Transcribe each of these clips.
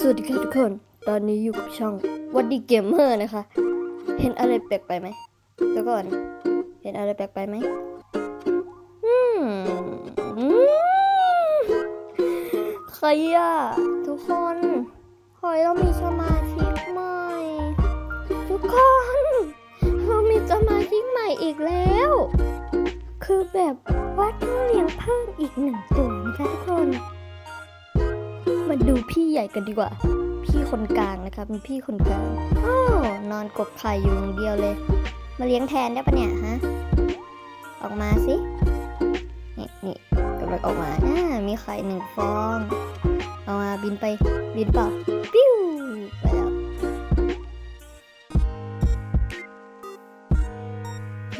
สวัสดีค่ะทุกคน ตอนนี้อยู่กับช่องวัดดีเกมเมอร์นะคะ เห็นอะไรแปลกไปไหมเดี๋ยวก่อน เห็นอะไรแปลกไปไหมอืมใครอะทุกคนขอให้เรามีสมาชิกใหม่ ทุกคน เรามีสมาชิกใหม่อีกแล้ว คือแบบว่าต้องเลี้ยงเพิ่มอีกหนึ่งตัวนะคะทุกคน มาดูพี่ใหญ่กันดีกว่า พี่คนกลางนะคะเป็นพี่คนกลางอ้อนอนกบไข่อยู่อย่างเดียวเลย มาเลี้ยงแทนได้ปะเนี่ยฮะ ออกมาสิ นี่นี่กำลังออกมาอ่ามีไข่หนึ่งฟองเอามาบินไปบินเปล่าปิ้วไปแล้ว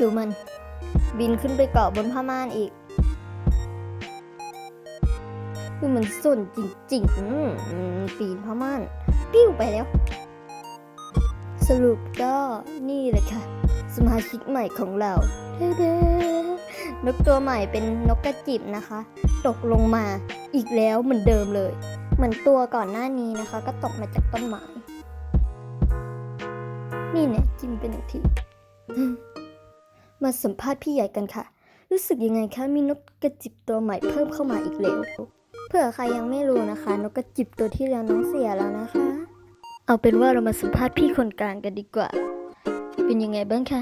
ดูมัน บินขึ้นไปเกาะบนผ้าม่านอีก คือมันสนจริงๆปีนผ้าม่านปิ้วไปแล้ว สรุปก็นี่เลยค่ะ สมาชิกใหม่ของเราเด้ๆนกตัวใหม่เป็นนกกระจิบนะคะ ตกลงมาอีกแล้วเหมือนเดิมเลย เหมือนตัวก่อนหน้านี้นะคะ ก็ตกมาจากต้นไม้นี่เนี่ยจิ้มเป็นหนึ่งที มาสัมภาษณ์พี่ใหญ่กันค่ะ รู้สึกยังไงคะมีนกกระจิบตัวใหม่เพิ่มเข้ามาอีกแล้ว เผื่อใครยังไม่รู้นะคะ นกกระจิบตัวที่แล้วน้องเสียแล้วนะคะ เอาเป็นว่าเรามาสัมภาษณ์พี่คนกลางกันดีกว่า เป็นยังไงบ้างคะ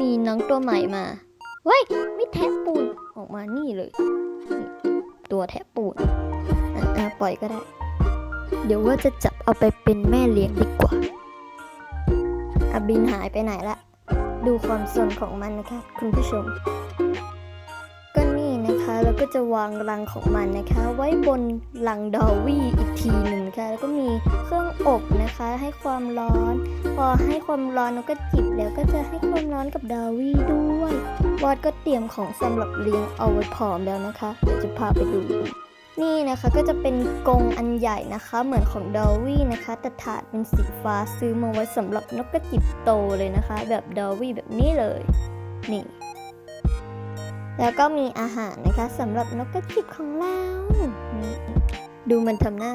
มีน้องตัวใหม่มาเว้ยไม่แทะปูนออกมานี่เลย ตัวแทะปูนอะอะปล่อยก็ได้ เดี๋ยวว่าจะจับเอาไปเป็นแม่เลี้ยงดีกว่าอาบินหายไปไหนละ ดูความสนของมันนะคะ คุณผู้ชม นะคะแล้วก็จะวางรังของมันนะคะ ไว้บนรังดอวี่อีกทีหนึ่งค่ะแล้วก็มีเครื่องอบนะคะ ให้ความร้อน พอให้ความร้อนนกก็จิบแล้วก็จะให้ความร้อนกับดาวี่ด้วยวอดก็เตรียมของสำหรับเลี้ยงเอาไว้พร้อมแล้วนะคะเดี๋ยวจะพาไปดูนี่นะคะก็จะเป็นกรงอันใหญ่นะคะ เหมือนของดอวี่นะคะแต่ถาดเป็นสีฟ้าซื้อมาไว้สำหรับนกกระจิบโตเลยนะคะ แบบดอวี่แบบนี้เลย นี่ แล้วก็มีอาหารนะคะสำหรับนกกระจิบของเรา ดูมันทำหน้า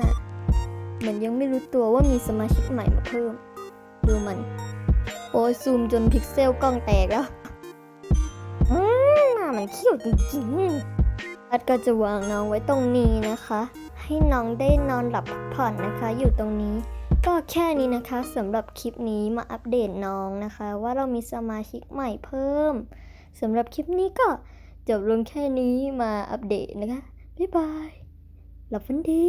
เหมือนยังไม่รู้ตัวว่ามีสมาชิกใหม่มาเพิ่ม ดูมัน โอ้ยซูมจนพิกเซลกล้องแตกแล้วอืมหน้ามันเขี้ยวจริงๆอัดก็จะวางน้องไว้ตรงนี้นะคะ ให้น้องได้นอนหลับพักผ่อนนะคะ อยู่ตรงนี้ ก็แค่นี้นะคะสำหรับคลิปนี้มาอัปเดตน้องนะคะ ว่าเรามีสมาชิกใหม่เพิ่มสำหรับคลิปนี้ก็ จบลงแค่นี้มาอัปเดตนะคะ บ๊ายบาย หลับฝันดี